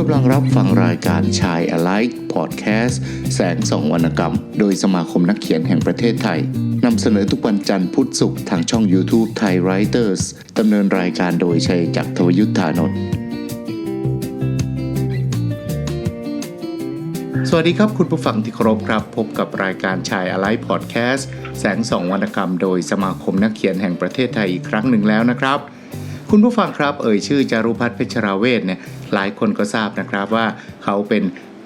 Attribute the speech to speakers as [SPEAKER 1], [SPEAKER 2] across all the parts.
[SPEAKER 1] กำลังรับฟังรายการชาย Alike Podcast แสงสองวรรณกรรม โดยสมาคมนักเขียนแห่งประเทศไทยนำเสนอทุกวันจันทร์พุธศุกร์ทางช่อง YouTube Thai Writers ดำเนินรายการโดยชัยจักรทวยุทธานนท์สวัสดีครับคุณผู้ฟังที่เคารพครับ พบกับรายการชาย Alike Podcast แสงสองวรรณกรรม โดยสมาคมนักเขียนแห่งประเทศไทยอีกครั้งหนึ่งแล้วนะครับ คุณผู้ฟังครับเอ่ยชื่อจารุพัฒน์เพชรราเวทเนี่ย หลายคนก็ทราบนะครับว่าเขาเป็น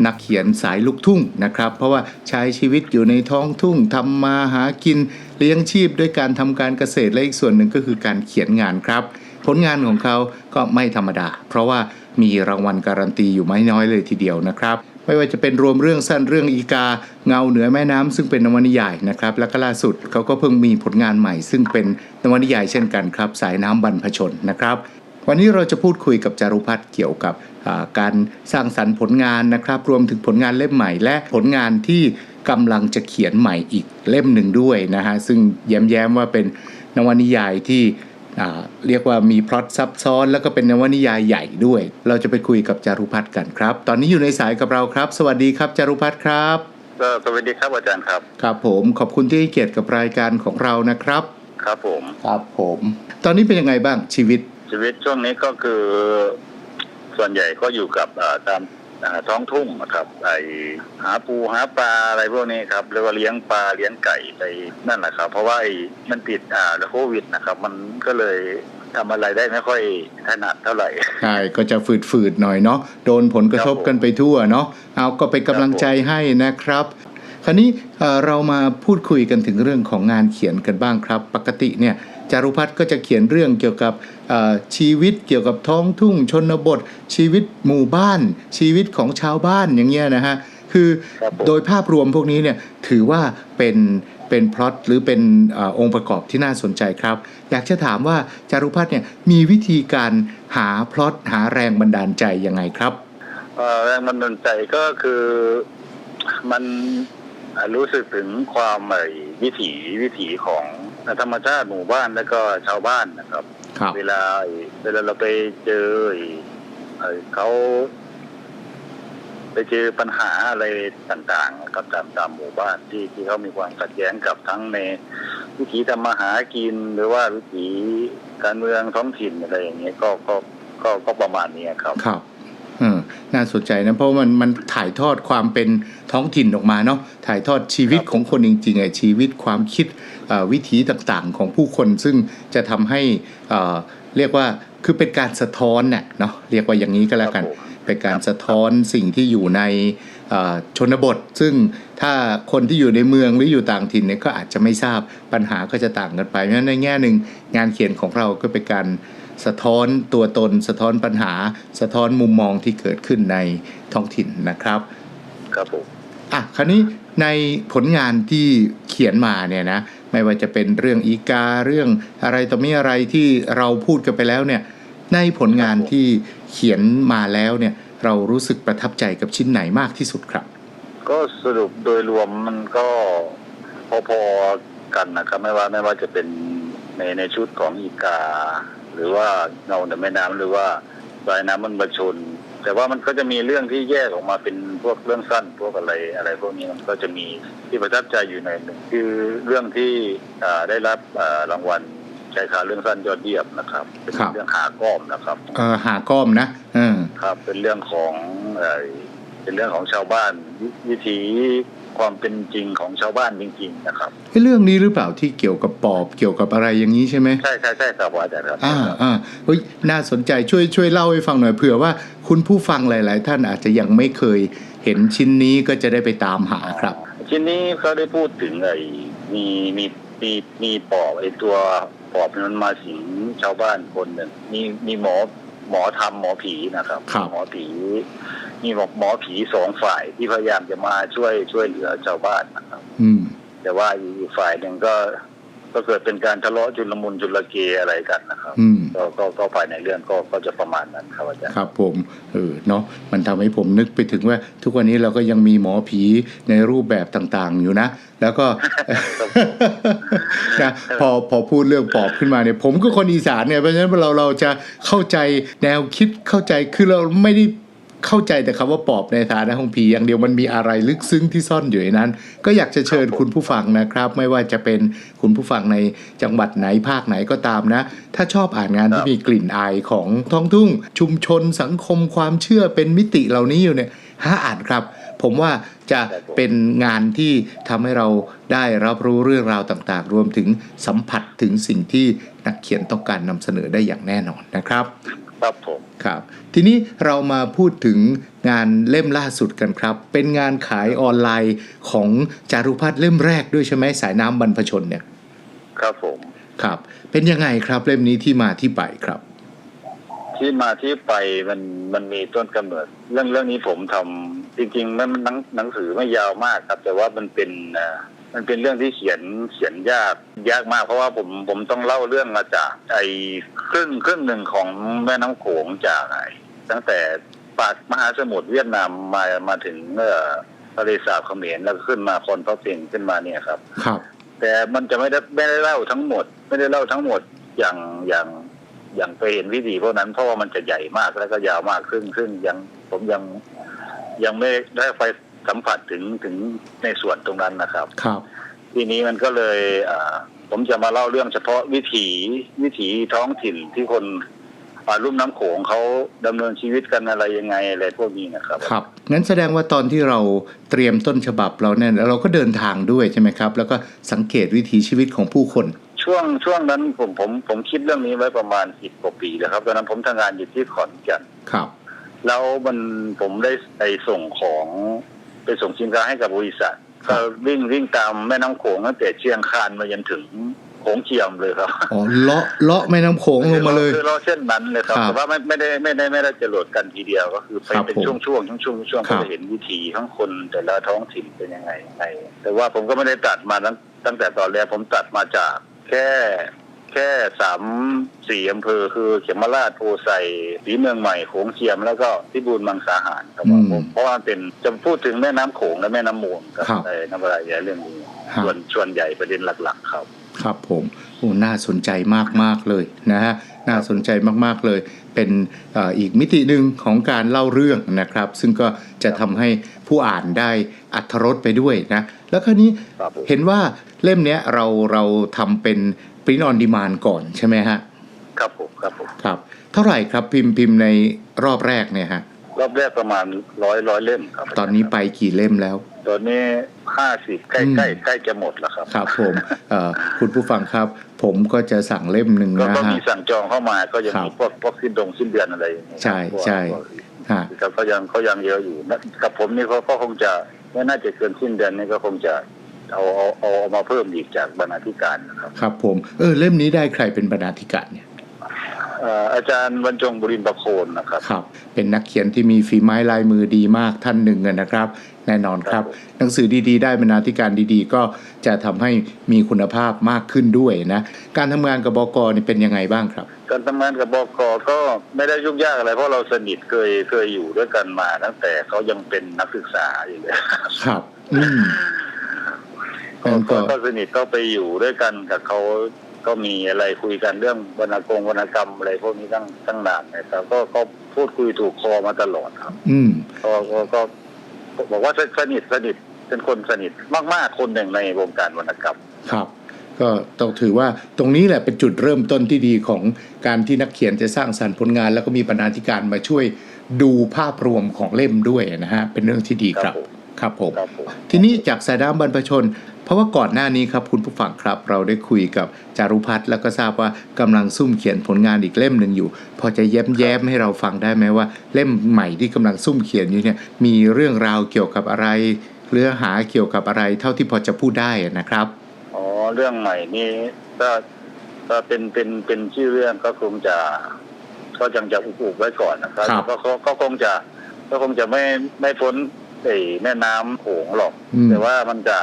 [SPEAKER 1] นักเขียนสายลูกทุ่งนะครับ เพราะว่าใช้ชีวิตอยู่ในท้องทุ่งทำมาหากินเลี้ยงชีพด้วยการทำการเกษตรและอีกส่วนหนึ่งก็คือการเขียนงานครับ ผลงานของเขาก็ไม่ธรรมดา เพราะว่ามีรางวัลการันตีอยู่ไม่น้อยเลยทีเดียวนะครับไม่ว่าจะเป็นรวมเรื่องสั้นเรื่องอีกาเงาเหนือแม่น้ำซึ่งเป็นนวนิยายนะครับและก็ล่าสุดเขาก็เพิ่งมีผลงานใหม่ ซึ่งเป็นนวนิยายเช่นกันครับ สายน้ำบรรพชนนะครับ วันนี้เราจะพูดคุยกับจารุพัฒน์เกี่ยวกับอ่าการสร้างสรรค์ผลงานนะครับ รวมถึงผลงานเล่มใหม่ และผลงานที่กำลังจะเขียนใหม่อีกเล่มหนึ่งด้วยนะฮะซึ่งแย้มๆว่าเป็นนวนิยายที่อ่าเรียกว่ามีพล็อตซับซ้อน แล้วก็เป็นนวนิยายใหญ่ด้วย เราจะไปคุยกับจารุพัฒน์กันครับ ตอนนี้อยู่ในสายกับเราครับ สวัสดีครับจารุพัฒน์ครับ
[SPEAKER 2] ก็สวัสดีครับอาจารย์ครับ
[SPEAKER 1] ครับผมขอบคุณที่ให้เกียรติกับรายการของเรานะครับ
[SPEAKER 2] ครับผม
[SPEAKER 1] ครับผม ตอนนี้เป็นยังไงบ้างชีวิต
[SPEAKER 2] ชีวิตช่วงนี้ก็คือ ส่วนใหญ่ก็อยู่กับตามท้องทุ่งนะครับ ไอหาปูหาปลาอะไรพวกนี้ครับหรือว่าเลี้ยงปลาเลี้ยงไก่ไปนั่นแหละครับ เพราะว่าไอมันติดอ่าโควิดนะครับ มันก็เลยทำอะไรได้ไม่ค่อยถนัดเท่าไหร่
[SPEAKER 1] ใช่ก็จะฝืดๆหน่อยเนาะโดนผลกระทบกันไปทั่วเนาะเอาก็เป็นกำลังใจให้นะครับ คราวนี้เรามาพูดคุยกันถึงเรื่องของงานเขียนกันบ้างครับ ปกติเนี่ย จารุพัฒน์ก็จะเขียนเรื่องเกี่ยวกับเอ่อชีวิตเกี่ยวกับท้องทุ่งชนบท ชีวิตหมู่บ้าน ชีวิตของชาวบ้านอย่างเงี้ยนะฮะคือ
[SPEAKER 2] ครับผม
[SPEAKER 1] โดยภาพรวมพวกนี้เนี่ยถือว่าเป็นเป็นพล็อตหรือเป็นอาองค์ประกอบที่น่าสนใจครับ อยากจะถามว่าจารุพัฒน์เนี่ยมีวิธีการหาพล็อตหาแรงบันดาลใจยังไงครับ
[SPEAKER 2] เอ่อแรงบันดาลใจก็คือมันอ่ารู้สึกถึงความไอ้วิถีวิถีของ ธรรมชาติหมู่บ้านแล้วก็ชาวบ้านนะครับ
[SPEAKER 1] ครับ
[SPEAKER 2] เวลาไอ้เวลาเราไปเจอไอ้ไอ้เขา ไปเจอปัญหาอะไรต่างๆกับตามตามหมู่บ้านที่ที่เขามีความขัดแย้งกับทั้งในวิถีทำมาหากินหรือว่าวิถีการเมืองท้องถิ่นอะไรอย่างเงี้ยก็ก็ก็ก็ประมาณนี้ครับ
[SPEAKER 1] ครับเออ น่าสนใจนะเพราะว่ามันมันถ่ายทอดความเป็นท้องถิ่นออกมาเนาะถ่ายทอดชีวิต
[SPEAKER 2] ครับ
[SPEAKER 1] ของคนจริงๆไอ้ชีวิตความคิดเอ่อวิถีต่างๆของผู้คนซึ่งจะทำให้เอ่อเรียกว่าคือเป็นการสะท้อนน่ะเนาะเรียกว่าอย่างนี้ก็แล้วกัน
[SPEAKER 2] ครับผม
[SPEAKER 1] เป็นการสะท้อนสิ่งที่อยู่ในเอ่อชนบท ซึ่งถ้าคนที่อยู่ในเมืองหรืออยู่ต่างถิ่นเนี่ยก็อาจจะไม่ทราบปัญหาก็จะต่างกันไปเพราะฉะนั้นในแง่หนึ่งงานเขียนของเราก็เป็นการ สะท้อนตัวตน สะท้อนปัญหา สะท้อนมุมมองที่เกิดขึ้นในท้องถิ่นนะครับ
[SPEAKER 2] ครับผม
[SPEAKER 1] อะคราวนี้ในผลงานที่เขียนมาเนี่ยนะไม่ว่าจะเป็นเรื่องอีกาเรื่องอะไรต่อมีอะไรที่เราพูดกันไปแล้วเนี่ยในผลงานที่เขียนมาแล้วเนี่ยเรารู้สึกประทับใจกับชิ้นไหนมากที่สุดครับ
[SPEAKER 2] ก็สรุปโดยรวมมันก็พอๆกันนะครับไม่ว่าไม่ว่าจะเป็นในในชุดของอีกาห รือว่าเงาในแม่น้ำหรือว่าสายน้ำมันประชน แต่ว่ามันก็จะมีเรื่องที่แยกออกมาเป็นพวกเรื่องสั้นพวกอะไรอะไรพวกนี้มันก็จะมีที่ประทับใจอยู่ในหนึ่งคือเรื่องที่อ่าได้รับอ่ารางวัลชายคาเรื่องสั้นยอดเยี่ยมนะครับ เป็น
[SPEAKER 1] ครับ
[SPEAKER 2] เรื่องหาก้อมนะครับ
[SPEAKER 1] เออหาก้อมนะเออ
[SPEAKER 2] ครับ เป็นเรื่องของเอ่อเป็นเรื่องของชาวบ้านวิวิถี ความเป็นจริงของชาวบ้านจริง ๆ นะครับ
[SPEAKER 1] เอ้ยเรื่องนี้หรือเปล่าที่เกี่ยวกับปอบเกี่ยวกับอะไรอย่างนี้ใช่ไหม
[SPEAKER 2] ใช่ใช่ใช่ครับอาจารย์ครับ
[SPEAKER 1] อ่าอ่าเฮ้ยน่าสนใจช่วยช่วยเล่าให้ฟังหน่อยเผื่อว่าคุณผู้ฟังหลาย ๆ ท่านอาจจะยังไม่เคยเห็นชิ้นนี้ก็จะได้ไปตามหาครับ
[SPEAKER 2] ทีนี้เขาได้พูดถึงไอ้มีมีมีมีปอบไอ้ตัวปอบมันมาสิงชาวบ้านคนหนึ่งมีมีหมอหมอทำหมอผีนะครับ
[SPEAKER 1] ครับ
[SPEAKER 2] หมอผี มีหมอหมอผีสองฝ่ายที่พยายามจะมาช่วยช่วยเหลือชาวบ้านนะครับ
[SPEAKER 1] อืม
[SPEAKER 2] แต่ว่าอีกฝ่ายหนึ่งก็ก็เกิดเป็นการทะเลาะจุลมุนจุลเกอะไรกันนะครับ
[SPEAKER 1] อืม
[SPEAKER 2] ก็ก็ก็ฝ่ายในเรื่องก็ก็จะประมาณนั้นครับอาจารย์
[SPEAKER 1] ครับผมเออเนาะมันทำให้ผมนึกไปถึงว่า ทุกวันนี้เราก็ยังมีหมอผีในรูปแบบต่างๆ อยู่นะ แล้วก็ นะพอพอพูดเรื่องปอบขึ้นมาเนี่ย ผมก็คนอีสานเนี่ยเพราะฉะนั้นเราเราจะเข้าใจแนวคิดเข้าใจคือเราไม่ได้ เข้าใจแต่คำว่าปอบในฐานะของผีอย่างเดียวมันมีอะไรลึกซึ้งที่ซ่อนอยู่ในนั้น ก็อยากจะเชิญ
[SPEAKER 2] ครับผม
[SPEAKER 1] คุณผู้ฟังนะครับ ไม่ว่าจะเป็นคุณผู้ฟังในจังหวัดไหนภาคไหนก็ตามนะ ถ้าชอบอ่านงานที่มีกลิ่นอายของท้องทุ่ง ชุมชนสังคมความเชื่อเป็นมิติเหล่านี้อยู่เนี่ยหาอ่านครับ ผมว่าจะเป็นงานที่ทำให้เราได้รับรู้เรื่องราวต่างๆ รวมถึงสัมผัสถึงสิ่งที่นักเขียนต้องการนำเสนอได้อย่างแน่นอนนะครับ
[SPEAKER 2] ครับผม
[SPEAKER 1] ครับ ทีนี้เรามาพูดถึงงานเล่มล่าสุดกันครับ เป็นงานขายออนไลน์ของจารุพัฒน์เล่มแรกด้วยใช่ไหมสายน้ำบรรพชนเนี่ย
[SPEAKER 2] ครับผม
[SPEAKER 1] ครับ เป็นยังไงครับเล่มนี้ที่มาที่ไปครับ
[SPEAKER 2] ที่มาที่ไปมันมันมีต้นกำเนิด เรื่องเรื่องนี้ผมทำจริงๆมันมันหนังหนังสือไม่ยาวมากครับ แต่ว่ามันเป็นเอ่อ มันเป็นเรื่องที่เขียนเขียนยากยากมากเพราะว่าผมผมต้องเล่าเรื่องมาจากไอ้ครึ่งครึ่งหนึ่งของแม่น้ำโขงจากไอ้ตั้งแต่ปากมหาสมุทรเวียดนามมามาถึงเอ่อทะเลสาบเขมรแล้วก็ขึ้นมาคนพระเพียงขึ้นมาเนี่ยครับ
[SPEAKER 1] ครับ
[SPEAKER 2] แต่มันจะไม่ได้ไม่ได้เล่าทั้งหมด ไม่ได้เล่าทั้งหมดอย่างอย่างอย่างไปเห็นวิธีพวกนั้นเพราะว่ามันจะใหญ่มากแล้วก็ยาวมากซึ่งซึ่งยังผมยังยังไม่ได้ไป สัมผัสถึงถึงในส่วนตรงนั้นนะครับ
[SPEAKER 1] ครับ
[SPEAKER 2] ทีนี้มันก็เลยอ่าผมจะมาเล่าเรื่องเฉพาะวิถีวิถีท้องถิ่นที่คนอ่าลุ่มน้ำโขงเขาดำเนินชีวิตกันอะไรยังไงอะไรพวกนี้นะครับ
[SPEAKER 1] ครับงั้นแสดงว่าตอนที่เราเตรียมต้นฉบับเราเนี่ยเราก็เดินทางด้วยใช่ไหมครับ แล้วก็สังเกตวิถีชีวิตของผู้คน
[SPEAKER 2] ช่วงช่วงนั้นผมผมผมคิดเรื่องนี้ไว้ประมาณสิบกว่าปีแล้วครับตอนนั้นผมทำงานอยู่ที่ขอนแก่น
[SPEAKER 1] ครับ
[SPEAKER 2] แล้วมันผมได้ไปส่งของไป ส่งสินค้าให้กับบริษัท
[SPEAKER 1] ครั
[SPEAKER 2] ก็
[SPEAKER 1] บ
[SPEAKER 2] วิ่งวิ่งตามแม่น้ำโขงตั้งแต่เชียงคานมาจนถึงโขงเจียมเลยครับ
[SPEAKER 1] อ๋อเลาะเลาะแม่น้ำโขงลงมาเลย
[SPEAKER 2] คือเราเส้นนั้นเลยครับ
[SPEAKER 1] ครับ
[SPEAKER 2] แต่ว่าไม่ไม่ได้ไม่ได้ไม่ได้จะโหลดกันทีเดียวก็คือไป
[SPEAKER 1] ครับ
[SPEAKER 2] เป็น
[SPEAKER 1] ผม
[SPEAKER 2] ช่วงช่วงช่วงช่วงช่วง
[SPEAKER 1] ครั
[SPEAKER 2] ก็
[SPEAKER 1] บ
[SPEAKER 2] จะเห็นวิถีทั้งคนแต่ละท้องถิ่นเป็นยังไงไงแต่ว่าผมก็ไม่ได้ตัดมาตั้งตั้งแต่ตอนแรกผมตัดมาจากแค่ แค่สามสี่อำเภอคือเขมราชโพไซศรีเมืองใหม่โขงเจียมแล้วก็พิบูลมังสาหารครับ
[SPEAKER 1] อืม
[SPEAKER 2] ผมเพราะว่ามันเป็นจะพูดถึงแม่น้ำโขงและแม่น้ำมูลครับ
[SPEAKER 1] ครับ
[SPEAKER 2] ในน้ำอะไรเรื่องนี้
[SPEAKER 1] ครับ
[SPEAKER 2] ส่วนส่วนใหญ่ประเด็นหลัก ๆ ครับ
[SPEAKER 1] ครับผมโอ้น่าสนใจมาก ๆ เลยนะฮะ น่าสนใจมาก ๆ เลย เป็นเอ่ออีกมิติหนึ่งของการเล่าเรื่องนะครับ ซึ่งก็จะทำให้ผู้อ่านได้อัธรสไปด้วยนะ แล้วคราวนี้
[SPEAKER 2] ครับผม
[SPEAKER 1] เห็นว่า เล่มเนี้ยเราเราทำเป็นปริ้นออนดีมานก่อนใช่ไหมฮะ
[SPEAKER 2] ครับผมครับผม
[SPEAKER 1] ครับ เท่าไหร่ครับพิมพ์พิมพ์ในรอบแรกเนี่ยฮะ
[SPEAKER 2] รอบแรกประมาณร้อยร้อยเล่มครับ
[SPEAKER 1] ตอนนี้ไปกี่เล่มแล้ว
[SPEAKER 2] ตอนนี้ห้าสิบใกล้
[SPEAKER 1] อืม
[SPEAKER 2] ใกล้ใกล้จะหมดแล้วครับ
[SPEAKER 1] ครับผมเอ่อคุณผู้ฟังครับ ผมก็จะสั่งเล่มหนึ่ง
[SPEAKER 2] ก็
[SPEAKER 1] นะ
[SPEAKER 2] ก็
[SPEAKER 1] ฮะ
[SPEAKER 2] มีสั่งจองเข้ามาก็ยัง
[SPEAKER 1] ครับ
[SPEAKER 2] มีพวกพวกสิ้นดงสิ้นเดือนอะไรอย่างเงี้ย
[SPEAKER 1] ใช่ใช่
[SPEAKER 2] พวก
[SPEAKER 1] ฮะ
[SPEAKER 2] ครับเขายังเขายังเยอะอยู่นะกับผมนี่เขาก็คงจะไม่น่าจะเกินสิ้นเดือนนี่ก็คงจะ เอาเอาเอาเอามาเพิ่มอีกจากบรรณาธิการนะครับ
[SPEAKER 1] ครับผมเออเล่มนี้ได้ใครเป็นบรรณาธิการเนี่ย
[SPEAKER 2] เอ่ออาจารย์บรรจงบุรินทร์ประโคนนะครับ
[SPEAKER 1] ครับ เป็นนักเขียนที่มีฝีไม้ลายมือดีมากท่านหนึ่งอะนะครับ แน่นอนครับ
[SPEAKER 2] ครับผม
[SPEAKER 1] หนังสือดีๆ ได้บรรณาธิการดีๆ ก็จะทำให้มีคุณภาพมากขึ้นด้วยนะ การทำงานกับบกนี่เป็นยังไงบ้างครับ
[SPEAKER 2] การทำงานกับบกก็ไม่ได้ยุ่งยากอะไรเพราะเราสนิทเคยเคยอยู่ด้วยกันมาตั้งแต่เขายังเป็นนักศึกษาอยู่เลย
[SPEAKER 1] ครับ อืม
[SPEAKER 2] ก็
[SPEAKER 1] งั้นก็
[SPEAKER 2] ก็ก็สนิทก็ไปอยู่ด้วยกันกับเขาก็มีอะไรคุยกันเรื่องวรรณกงวรรณกรรมอะไรพวกนี้ตั้งตั้งนานนะครับก็ก็พูดคุยถูกคอมาตลอดครับ
[SPEAKER 1] อืม
[SPEAKER 2] ก็ก็ก็ก็บอกว่าสนิทสนิทเป็นคนสนิทมาก ๆ คนหนึ่งในวงการวรรณกรรม
[SPEAKER 1] ครับ ก็ต้องถือว่าตรงนี้แหละเป็นจุดเริ่มต้นที่ดีของการที่นักเขียนจะสร้างสรรค์ผลงาน แล้วก็มีบรรณาธิการมาช่วยดูภาพรวมของเล่มด้วยนะฮะเป็นเรื่องที่ดีครับ ครับผม
[SPEAKER 2] ครับผม
[SPEAKER 1] ทีนี้จากสายน้ำบรรพชน เพราะว่าก่อนหน้านี้ครับคุณผู้ฟังครับ เราได้คุยกับจารุพัฒน์แล้วก็ทราบว่ากำลังซุ่มเขียนผลงานอีกเล่มหนึ่งอยู่ พอจะแย้มแย้มๆให้เราฟังได้ไหมว่า เล่มใหม่ที่กำลังซุ่มเขียนอยู่เนี่ยมีเรื่องราวเกี่ยวกับอะไรเนื้อหาเกี่ยวกับอะไรเท่าที่พอจะพูดได้นะครับ
[SPEAKER 2] อ๋อ เรื่องใหม่นี่ก็ก็เป็นเป็นเป็นชื่อเรื่องก็คงจะก็ยังจะอุบๆไว้ก่อนนะครับ
[SPEAKER 1] ครับ
[SPEAKER 2] ก็ก็ก็คงจะก็คงจะไม่ไม่พ้น ไอ้แม่น้ำโขงหรอก
[SPEAKER 1] อืม
[SPEAKER 2] แต่ว่ามันจะ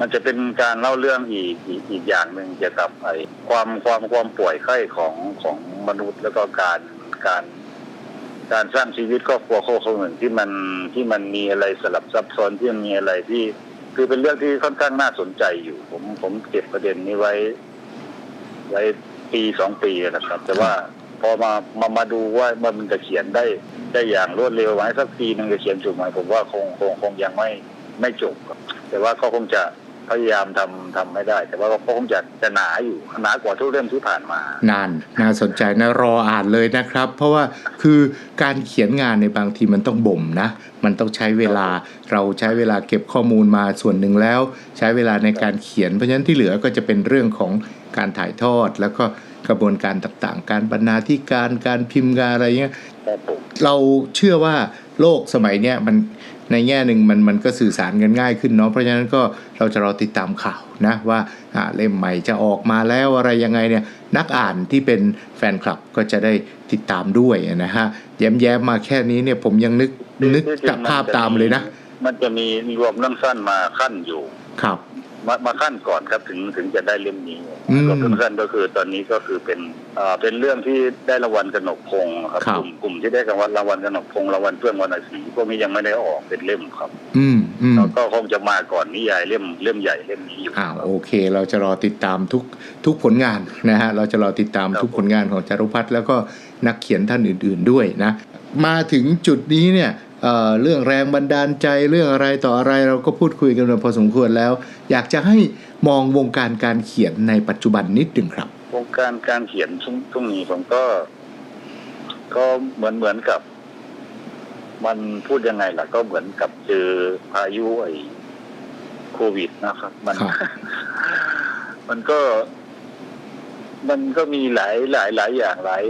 [SPEAKER 2] มันจะเป็นการเล่าเรื่องอีกอีกอีกอย่างหนึ่งเกี่ยวกับไอ้ความความความป่วยไข้ของของมนุษย์แล้วก็การการ การสร้างชีวิตครอบครัวโคกหนึ่งที่มันที่มันมีอะไรสลับซับซ้อนที่มันมีอะไรที่ คือเป็นเรื่องที่ค่อนข้างน่าสนใจอยู่ ผมผมเก็บประเด็นนี้ไว้ ไว้ปีสองปีแล้วนะครับ แต่ว่า พอมามามาดูว่ามันจะเขียนได้ได้อย่างรวดเร็วไหมสักปีหนึงจะเขียนจบไหมผมว่าคงคงคงยังไม่ไม่จบครับแต่ว่าก็คงจะพยายามทำทำให้ได้ แต่ว่าก็คงจะจะหนาอยู่หนากว่าทุกเรื่องที่ผ่านมา
[SPEAKER 1] นานน่าสนใจนะรออ่านเลยนะครับ เพราะว่าคือการเขียนงานในบางทีมันต้องบ่มนะ มันต้องใช้เวลาเราใช้เวลาเก็บข้อมูลมาส่วนหนึ่งแล้ว ใช้เวลาในการเขียนเพราะฉะนั้นที่เหลือก็จะเป็นเรื่องของการถ่ายทอดแล้วก็ กระบวนการต่างๆ การบรรณาธิการการพิมพ์การอะไรเงี้ย
[SPEAKER 2] ครับผม
[SPEAKER 1] เราเชื่อว่าโลกสมัยเนี้ยมันในแง่หนึ่งมันมันก็สื่อสารกันง่ายขึ้นเนาะเพราะฉะนั้นก็เราจะรอติดตามข่าวนะว่าอ่าเล่มใหม่จะออกมาแล้วอะไรยังไงเนี่ยนักอ่านที่เป็นแฟนคลับก็จะได้ติดตามด้วยนะฮะแย้มๆมาแค่นี้เนี่ยผมยังนึกนึกจากภาพตามเลยนะ
[SPEAKER 2] มันจะมีรวมเรื่องสั้นมาขั้นอยู่
[SPEAKER 1] ครับ
[SPEAKER 2] มามาขั้นก่อนครับถึงถึงจะได้เล่มนี้
[SPEAKER 1] อืม
[SPEAKER 2] ก็เพิ่งขั้นก็คือตอนนี้ก็คือเป็นอ่าเป็นเรื่องที่ได้รางวัลกนกพงศ์ครับ
[SPEAKER 1] ครับ
[SPEAKER 2] กลุ่มกลุ่มที่ได้รางวัลรางวัลกนกพงศ์รางวัลเพื่อนวรรณศรีพวกนี้ยังไม่ได้ออกเป็นเล่มครับ
[SPEAKER 1] อืมอืม
[SPEAKER 2] แล้วก็คงจะมาก่อนนิยายเล่มเล่มใหญ่เล่มนี้อยู่
[SPEAKER 1] อ้าวโอเคเราจะรอติดตามทุกทุกผลงานนะฮะเราจะรอติดตาม
[SPEAKER 2] ครับ
[SPEAKER 1] ทุกผลงานของจารุพัฒน์แล้วก็นักเขียนท่านอื่น ๆด้วยนะ มาถึงจุดนี้เนี่ย เอ่อเรื่องแรงบันดาลใจเรื่องอะไรต่ออะไรเราก็พูดคุยกันมาพอสมควรแล้ว อยากจะให้มองวงการการเขียนในปัจจุบันนิดหนึ่งครับ
[SPEAKER 2] วงการการเขียนช่วงช่วงนี้ผมก็ ก็เหมือนเหมือนกับ มันพูดยังไงล่ะ ก็เหมือนกับเจอพายุไอ้โควิดนะครับ มัน
[SPEAKER 1] ครับ
[SPEAKER 2] มันก็ มันก็มีหลายหลายหลายอย่างหลาย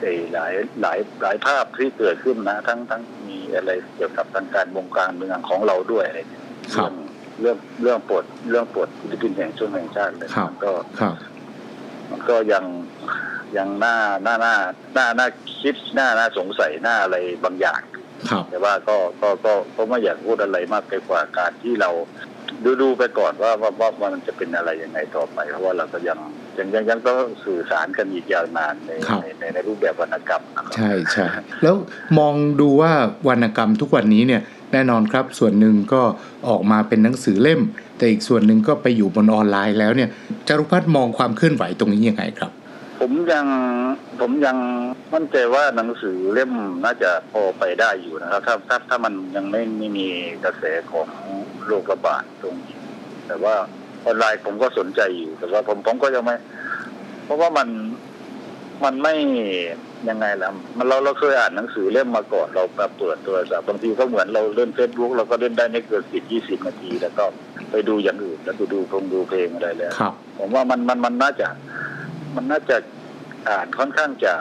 [SPEAKER 2] เอ่อหลายหลายหลายภาพที่เกิดขึ้นนะ ทั้งทั้งมี อะไรเกี่ยวกับทางการวงการเมืองของเราด้วยอะไรเนี่ย
[SPEAKER 1] ครับ
[SPEAKER 2] เรื่องเรื่องปลดเรื่องปลดศิลปินแห่งช่วงแห่งชาติเลย
[SPEAKER 1] ครับ
[SPEAKER 2] มันก็
[SPEAKER 1] ครับ
[SPEAKER 2] มันก็ยังยังน่าน่าน่าน่าน่าคิดน่าน่าสงสัยน่าอะไรบางอย่าง
[SPEAKER 1] ครับ
[SPEAKER 2] แต่ว่าก็ก็ก็ก็ไม่อยากพูดอะไรมากไปกว่าการที่เราดูดูไปก่อนว่าว่าว่าว่ามันจะเป็นอะไรยังไงต่อไป เพราะว่าเราก็ยัง ยังยังยังต้องสื่อสารกันอีกยาวนานใน
[SPEAKER 1] ครับ
[SPEAKER 2] ในในในรูปแบบวรรณกรรมนะครับ
[SPEAKER 1] ใช่ใช่แล้วมองดูว่าวรรณกรรมทุกวันนี้เนี่ยแน่นอนครับส่วนหนึ่งก็ออกมาเป็นหนังสือเล่ม แต่อีกส่วนหนึ่งก็ไปอยู่บนออนไลน์แล้วเนี่ยจารุพัฒน์มองความเคลื่อนไหวตรงนี้ยังไงครับ
[SPEAKER 2] ผมยังผมยังมั่นใจว่าหนังสือเล่มน่าจะพอไปได้อยู่นะครับ ถ้าถ้าถ้ามันยังไม่ไม่มีกระแสของโรคระบาดตรงนี้แต่ว่า ออนไลน์ผมก็สนใจอยู่ แต่ว่าผมผมก็ยังไม่ เพราะว่ามันมันไม่ยังไงล่ะมันเราเราเคยอ่านหนังสือเล่มมาก่อนเราแบบเปิดตัวแบบบางทีก็เหมือนเราเล่นเฟซบุ๊กเราก็เล่นได้ไม่เกินสิบยี่สิบนาทีแล้วก็ไปดูอย่างอื่นแล้วดูดูพงดูเพลงอะไรแล้ว
[SPEAKER 1] ครับ
[SPEAKER 2] ผมว่ามันมันมันน่าจะ มันน่าจะอ่านค่อนข้างจะ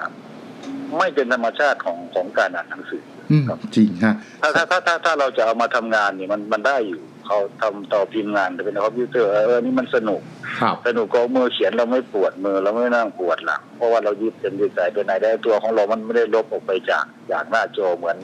[SPEAKER 2] ไม่เป็นธรรมชาติของของการอ่านหนังสือ
[SPEAKER 1] อืม
[SPEAKER 2] ครับ
[SPEAKER 1] จริงฮะ
[SPEAKER 2] ถ้าถ้าถ้าถ้าถ้าเราจะเอามาทำงานเนี่ยมันมันได้อยู่ เขาทำต่อพิมพ์งานแต่เป็นคอมพิวเตอร์เออนี่มันสนุก
[SPEAKER 1] ครับ
[SPEAKER 2] สนุกก็มือเขียนเราไม่ปวดมือเราไม่นั่งปวดหลังเพราะว่าเรายึดเป็นยึดสายไปไหนได้ตัวของเรามันไม่ได้ลบออกไปจากจากหน้าจอเหมือน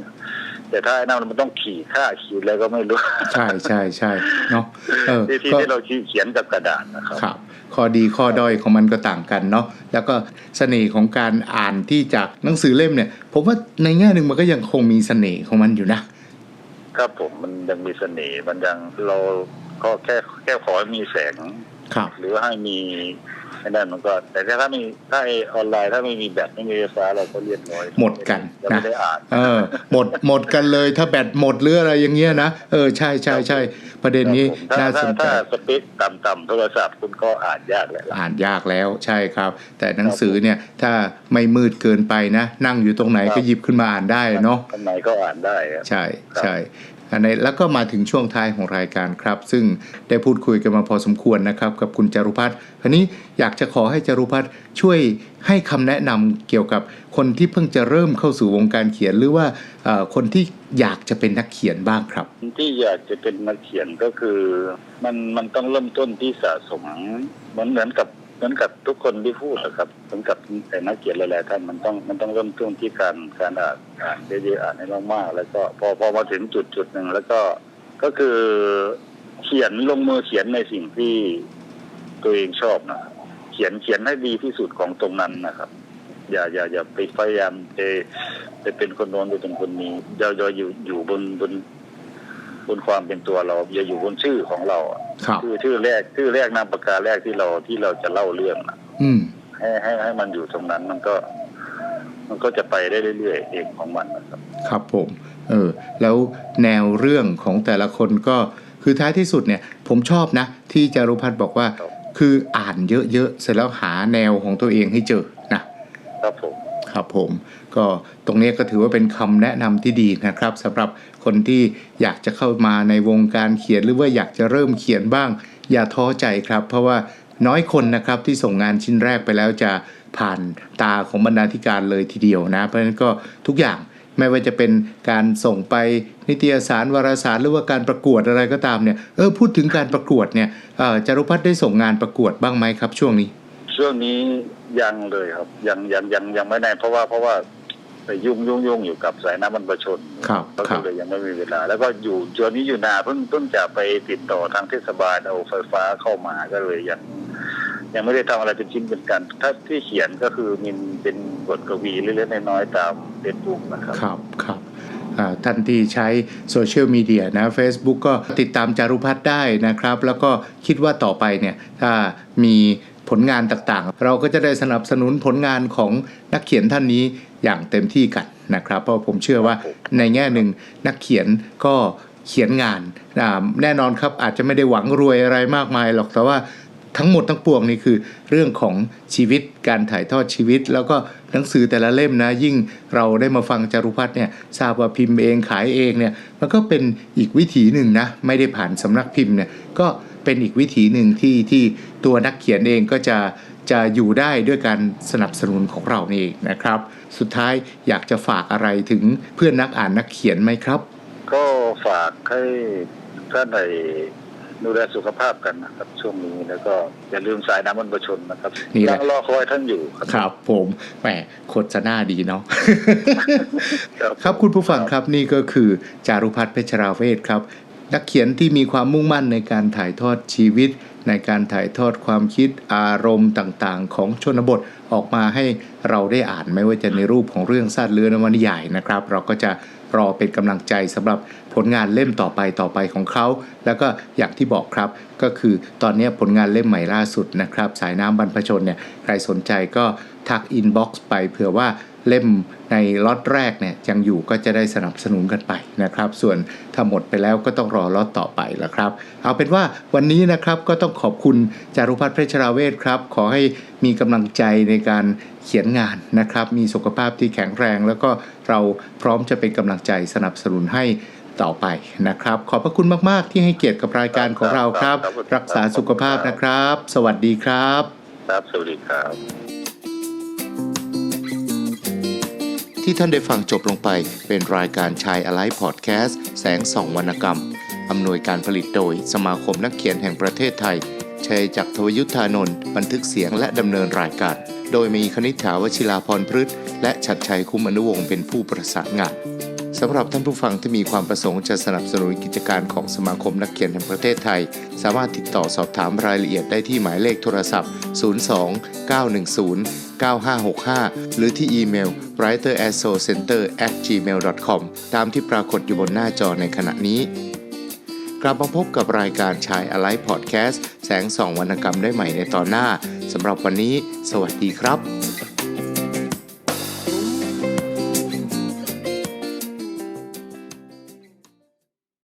[SPEAKER 2] แต่ถ้าไอ้นั่นมันต้องขี่ค่าขีดอะไรก็ไม่รู้
[SPEAKER 1] ใช่ใช่ใช่เนาะเออ
[SPEAKER 2] ที่ที่
[SPEAKER 1] ก็
[SPEAKER 2] ที่เราเขียนกับกระดาษนะครับ
[SPEAKER 1] ครับข้อดีข้อด้อยของมันก็ต่างกันเนาะแล้วก็เสน่ห์ของการอ่านที่จากหนังสือเล่มเนี่ยผมว่าในแง่หนึ่งมันก็ยังคงมีเสน่ห์ของมันอยู่นะ
[SPEAKER 2] ครับผมมันยังมีเสน่ห์มันยังเราก็แค่แค่ขอให้มีแสง หรือว่าให้มีไอ้นั่นมันก็ แต่ถ้าไม่ถ้าไอ้ออนไลน์ถ้าไม่มีแบตไม่มีไฟฟ้าเราก็เรียบร้อย
[SPEAKER 1] หมดกัน
[SPEAKER 2] ยัง
[SPEAKER 1] นะ
[SPEAKER 2] ไม่ได้อ่าน
[SPEAKER 1] เออ หมดหมดกันเลยถ้าแบตหมดหรืออะไรอย่างเงี้ยนะเออใช่ใช่ใช่ประเด็นนี้
[SPEAKER 2] ถ้า
[SPEAKER 1] น่า
[SPEAKER 2] ถ้า
[SPEAKER 1] สนใจ
[SPEAKER 2] ถ้าสเปคต่ำๆโทรศัพท์คุณก็อ่านยากแหละ
[SPEAKER 1] อ่านยากแล้วใช่ครับ แต่หนังสือเนี่ยถ้าไม่มืดเกินไปนะ นั่งอยู่ตรงไหนก็หยิบขึ้นมาอ่านได้เนาะ
[SPEAKER 2] ข้างในก็อ่านได้ครับ
[SPEAKER 1] ใช่ใช่ อันแล้วก็มาถึงช่วงท้ายของรายการครับ ซึ่งได้พูดคุยกันมาพอสมควรนะครับกับคุณจารุพัฒน์ทีนี้อยากจะขอให้จารุพัฒน์ช่วยให้คำแนะนำเกี่ยวกับคนที่เพิ่งจะเริ่มเข้าสู่วงการเขียนหรือว่าคนที่อยากจะเป็นนักเขียนบ้างครับ
[SPEAKER 2] ที่อยากจะเป็นนักเขียนก็คือมันมันต้องเริ่มต้นที่สะสมมือนเหมือนกับ เหมือนกับทุกคนที่พูดนะครับเหมือนกับแต่นักเขียนหลายๆท่านมันต้องมันต้องเริ่มต้นที่การการอ่านอ่านเยอะๆอ่านให้มากๆแล้วก็พอพอมาถึงจุดจุดหนึ่งแล้วก็ก็คือเขียนลงมือเขียนในสิ่งที่ตัวเองชอบนะเขียนเขียนให้ดีที่สุดของตรงนั้นนะครับ อย่าอย่าอย่าไปพยายามไปไปเป็นคนโน้นไปเป็นคนนี้อย่าอย่าอยู่อยู่บนบน บนความเป็นตัวเราอย่าอยู่บนชื่อของเราอะ
[SPEAKER 1] ครับ
[SPEAKER 2] ชื่อชื่อแรกชื่อแรกนามปากกาแรกที่เราที่เราจะเล่าเรื่องน่ะ
[SPEAKER 1] อืม
[SPEAKER 2] ให้ให้ให้มันอยู่ตรงนั้นมันก็ มันก็จะไปได้เรื่อยๆเองของมันนะครับ
[SPEAKER 1] ครับผม เออ แล้วแนวเรื่องของแต่ละคนก็คือท้ายที่สุดเนี่ย ผมชอบนะ ที่จารุพัฒน์บอกว่า
[SPEAKER 2] ครับ
[SPEAKER 1] คืออ่านเยอะๆเสร็จแล้วหาแนวของตัวเองให้เจอนะ
[SPEAKER 2] ครับผม
[SPEAKER 1] ครับผมก็ตรงนี้ก็ถือว่าเป็นคำแนะนำที่ดีนะครับสำหรับคนที่อยากจะเข้ามาในวงการเขียนหรือว่าอยากจะเริ่มเขียนบ้าง อย่าท้อใจครับ เพราะว่าน้อยคนนะครับที่ส่งงานชิ้นแรกไปแล้วจะผ่านตาของบรรณาธิการเลยทีเดียวนะ เพราะฉะนั้นก็ทุกอย่างไม่ว่าจะเป็นการส่งไปนิตยสารวารสารหรือว่าการประกวดอะไรก็ตามเนี่ยเออพูดถึงการประกวดเนี่ยออจารุพัฒน์ได้ส่งงานประกวดบ้างไหมครับช่วงนี้
[SPEAKER 2] ช่วงนี้ยังเลยครับ ยังยังยังยังไม่ได้เพราะว่าเพราะว่าไปยุ่งยุ่งยุ่งอยู่กับสายน้ำมันประชน
[SPEAKER 1] ครับ
[SPEAKER 2] ก็
[SPEAKER 1] ครับ
[SPEAKER 2] เลยยังไม่มีเวลา แล้วก็อยู่ช่วงนี้อยู่นาเพิ่งเพิ่งจะไปติดต่อทางเทศบาลเอาไฟฟ้าเข้ามาก็เลยยังยังไม่ได้ทำอะไรเป็นชิ้นเป็นกัน ถ้าที่เขียนก็คือมินเป็นบทกวีเล็กๆน้อยๆตามเฟซบุ๊กนะครับ
[SPEAKER 1] ครับครับอ่าท่านที่ใช้โซเชียลมีเดียนะ Facebook ก็ติดตามจารุพัฒน์ได้นะครับ แล้วก็คิดว่าต่อไปเนี่ย ถ้ามี ผลงานต่างๆ เราก็จะได้สนับสนุนผลงานของนักเขียนท่านนี้อย่างเต็มที่กันนะครับ เพราะผมเชื่อว่าในแง่หนึ่งนักเขียนก็เขียนงานอ่าแน่นอนครับอาจจะไม่ได้หวังรวยอะไรมากมายหรอกแต่ว่าทั้งหมดทั้งปวงนี่คือเรื่องของชีวิตการถ่ายทอดชีวิต แล้วก็หนังสือแต่ละเล่มนะ ยิ่งเราได้มาฟังจารุพัฒน์เนี่ยทราบว่าพิมพ์เองขายเองเนี่ยมันก็เป็นอีกวิถีหนึ่งนะ ไม่ได้ผ่านสำนักพิมพ์เนี่ยก็ เป็นอีกวิถีหนึ่งที่ที่ตัวนักเขียนเองก็จะจะอยู่ได้ด้วยการสนับสนุนของเรานี่เองนะครับ สุดท้ายอยากจะฝากอะไรถึงเพื่อนนักอ่านนักเขียนไหมครับ
[SPEAKER 2] ก็ฝากให้ท่านในดูแลสุขภาพกันนะครับช่วงนี้แล้วก็อย่าลืมสายน้ำมันประชนนะครับ
[SPEAKER 1] นี่แหละ
[SPEAKER 2] ยังรอคอยท่านอยู่ครับ
[SPEAKER 1] ครับ ผมแหมโคตรจะน่าดีเนาะ
[SPEAKER 2] ครับ
[SPEAKER 1] ครับคุณผู้ฟังครับนี่ก็คือจารุพัฒน์เพชรราเวทครับ นักเขียนที่มีความมุ่งมั่นในการถ่ายทอดชีวิต ในการถ่ายทอดความคิดอารมณ์ต่างๆ ของชนบทออกมาให้เราได้อ่านไม่ว่าจะในรูปของเรื่องสั้นหรือนวนิยายนะครับ เราก็จะรอเป็นกำลังใจสำหรับผลงานเล่มต่อไปต่อไปของเขา แล้วก็อย่างที่บอกครับก็คือตอนนี้ผลงานเล่มใหม่ล่าสุดนะครับ สายน้ำบรรพชนเนี่ยใครสนใจก็ทักอินบ็อกซ์ไปเผื่อว่า เล่มในล็อตแรกเนี่ยยังอยู่ก็จะได้สนับสนุนกันไปนะครับ ส่วนถ้าหมดไปแล้วก็ต้องรอล็อตต่อไปแล้วครับ เอาเป็นว่าวันนี้นะครับก็ต้องขอบคุณจารุพัฒน์เพชรราเวทครับ ขอให้มีกำลังใจในการเขียนงานนะครับ มีสุขภาพที่แข็งแรง แล้วก็เราพร้อมจะเป็นกำลังใจสนับสนุนให้ต่อไปนะครับ ขอบพระคุณมากๆ ที่ให้เกียรติกับรายการของเราครับ รักษาสุขภาพนะครับ สวัสดีครับ
[SPEAKER 2] ครับสวัสดีครับ
[SPEAKER 1] ที่ท่านได้ฟังจบลงไปเป็นรายการชายอะไรพอดแคสต์แสงส่องวรรณกรรม อำนวยการผลิตโดยสมาคมนักเขียนแห่งประเทศไทยชัยจักรทวยุทธานนท์บันทึกเสียงและดำเนินรายการ โดยมีคณิษฐาวชิลาพรพฤษและชัดชัยคุ้มอนุวงศ์เป็นผู้ประสานงาน สำหรับท่านผู้ฟังที่มีความประสงค์จะสนับสนุนกิจการของสมาคมนักเขียนแห่งประเทศไทย สามารถติดต่อสอบถามรายละเอียดได้ที่หมายเลขโทรศัพท์ 02 910 9565 หรือที่อีเมล writerassocenter at gmail com ตามที่ปรากฏอยู่บนหน้าจอในขณะนี้ กลับมาพบกับรายการชายอะไลพอดแคสต์แสงส่องวรรณกรรมได้ใหม่ในตอนหน้าสำหรับวันนี้ สวัสดีครับ